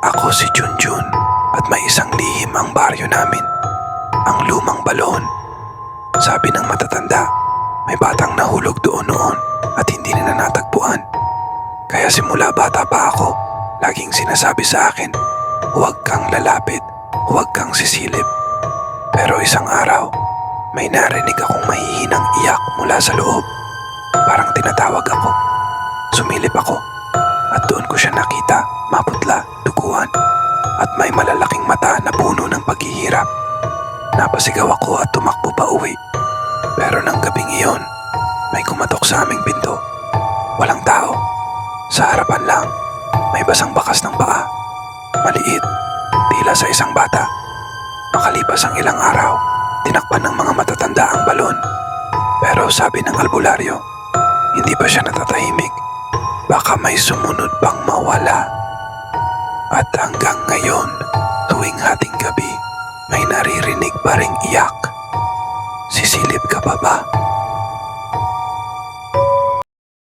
Ako si Junjun at may isang lihim ang baryo namin. Ang lumang balon. Sabi ng matatanda, may batang nahulog doon noon at hindi na natagpuan. Kaya simula bata pa ako, laging sinasabi sa akin, huwag kang lalapit, huwag kang sisilip. Pero isang araw, may narinig akong mahihinang iyak mula sa loob. Parang tinatawag ako. Sumilip ako at doon ko siya nakita, malalaking mata na puno ng paghihirap. Napasigaw ako at tumakbo pa uwi. Pero ng gabing iyon, may kumatok sa aming pinto. Walang tao. Sa harapan lang, may basang bakas ng paa. Maliit, tila sa isang bata. Makalipas ang ilang araw, tinakpan ng mga matatanda ang balon. Pero sabi ng albularyo, hindi pa siya natatahimik. Baka may sumunod pang mawala. At hanggang ngayon, tuwing hating gabi, may naririnig pa ring iyak. Sisilip ka pa ba?